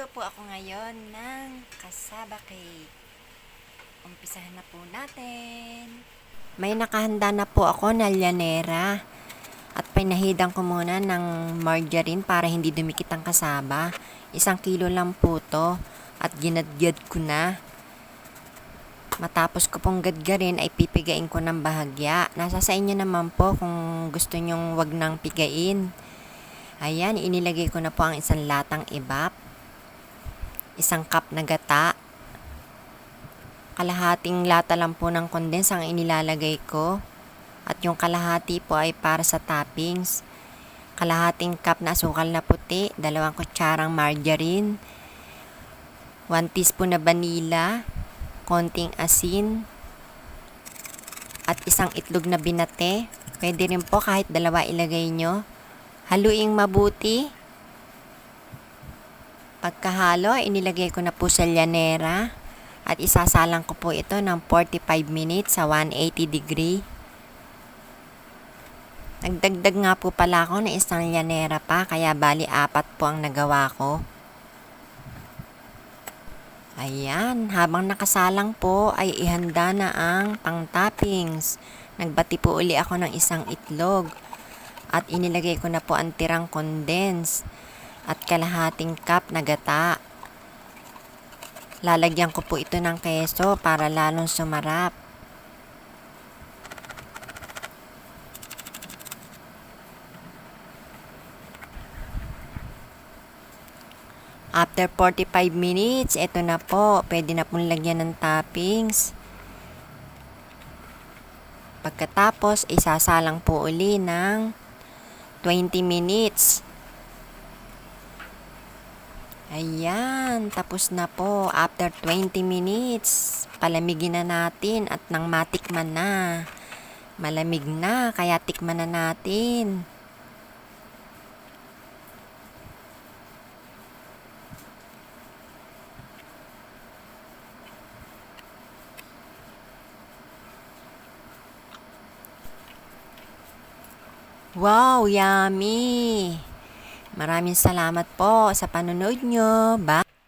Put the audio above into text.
Magluto po ako ngayon ng kasaba cake. Umpisahan na po natin. May nakahanda na po ako na lyanera. At pinahidan ko muna ng margarine para hindi dumikit ang kasaba. Isang kilo lang po to. At ginadyad ko na. Matapos ko pong gadgarin ay pipigain ko ng bahagya. Nasa sa inyo naman po kung gusto nyong wag nang pigain. Ayan, inilagay ko na po ang isang latang ibap. Isang cup na gata. Kalahating lata lang po ng condense ang inilalagay ko. At yung kalahati po ay para sa toppings. Kalahating cup na asukal na puti, dalawang kutsarang margarine, 1 teaspoon na vanilla, konting asin, at isang itlog na binate. Pwede rin po kahit dalawa ilagay nyo. Haluing mabuti. Pagkahalo, inilagay ko na po sa lyanera at isasalang ko po ito ng 45 minutes sa 180 degree. Nagdagdag nga po pala ako ng isang lyanera pa kaya bali apat po ang nagawa ko. Ayan, habang nakasalang po ay ihanda na ang pang-toppings. Nagbati po uli ako ng isang itlog at inilagay ko na po ang tirang condense at kalahating cup na gata. Lalagyan ko po ito ng keso para lalong sumarap. After 45 minutes, ito na po. Pwede na pong lagyan ng toppings. Pagkatapos, isasalang po uli ng 20 minutes. Ayan, tapos na po. After 20 minutes, palamigin na natin at nang matikman na. Malamig na, kaya tikman na natin. Wow, yummy! Maraming salamat po sa panonood nyo. Bye!